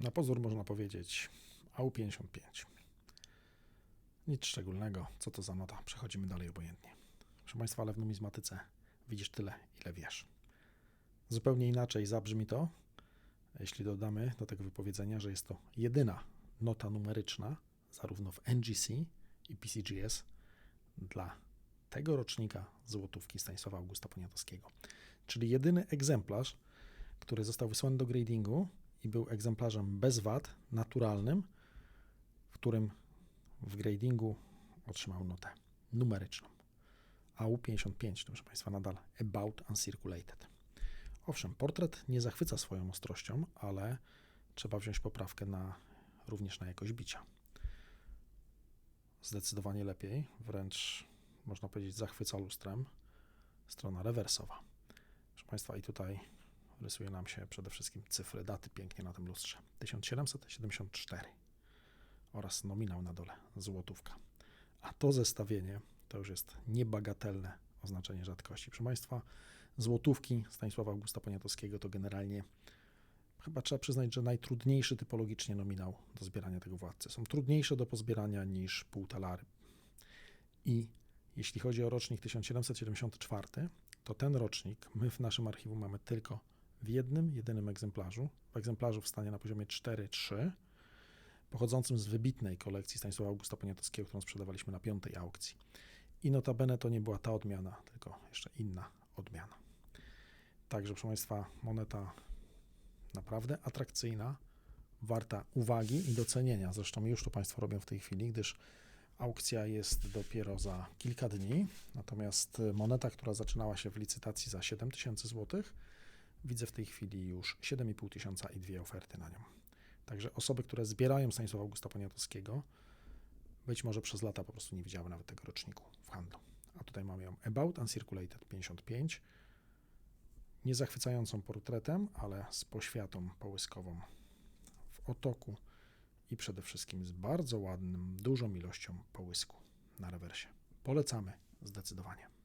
Na pozór można powiedzieć AU55. Nic szczególnego. Co to za nota? Przechodzimy dalej obojętnie. Proszę Państwa, ale w numizmatyce widzisz tyle, ile wiesz. Zupełnie inaczej zabrzmi to, jeśli dodamy do tego wypowiedzenia, że jest to jedyna nota numeryczna, zarówno w NGC i PCGS, dla tego rocznika złotówki Stanisława Augusta Poniatowskiego. Czyli jedyny egzemplarz, który został wysłany do gradingu i był egzemplarzem bez wad, naturalnym, w którym w gradingu otrzymał notę numeryczną. AU55, proszę Państwa, nadal About Uncirculated. Owszem, portret nie zachwyca swoją ostrością, ale trzeba wziąć poprawkę na, również na jakość bicia. Zdecydowanie lepiej, wręcz można powiedzieć zachwyca lustrem strona rewersowa. Proszę Państwa, i tutaj rysuje nam się przede wszystkim cyfry, daty pięknie na tym lustrze. 1774 oraz nominał na dole, złotówka. A to zestawienie to już jest niebagatelne oznaczenie rzadkości. Proszę Państwa, złotówki Stanisława Augusta Poniatowskiego to generalnie chyba trzeba przyznać, że najtrudniejszy typologicznie nominał do zbierania tego władcy. Są trudniejsze do pozbierania niż półtalary. I jeśli chodzi o rocznik 1774, to ten rocznik my w naszym archiwum mamy tylko w jednym, jedynym egzemplarzu, w egzemplarzu w stanie na poziomie 4-3, pochodzącym z wybitnej kolekcji Stanisława Augusta Poniatowskiego, którą sprzedawaliśmy na piątej aukcji. I notabene to nie była ta odmiana, tylko jeszcze inna odmiana. Także, proszę Państwa, moneta naprawdę atrakcyjna, warta uwagi i docenienia. Zresztą już to Państwo robią w tej chwili, gdyż aukcja jest dopiero za kilka dni. Natomiast moneta, która zaczynała się w licytacji za 7 tysięcy złotych, widzę w tej chwili już 7,5 tysiąca i dwie oferty na nią. Także osoby, które zbierają Stanisława Augusta Poniatowskiego, być może przez lata po prostu nie widziały nawet tego roczniku w handlu. A tutaj mamy ją About Uncirculated 55, niezachwycającą portretem, ale z poświatą połyskową w otoku i przede wszystkim z bardzo ładnym, dużą ilością połysku na rewersie. Polecamy zdecydowanie.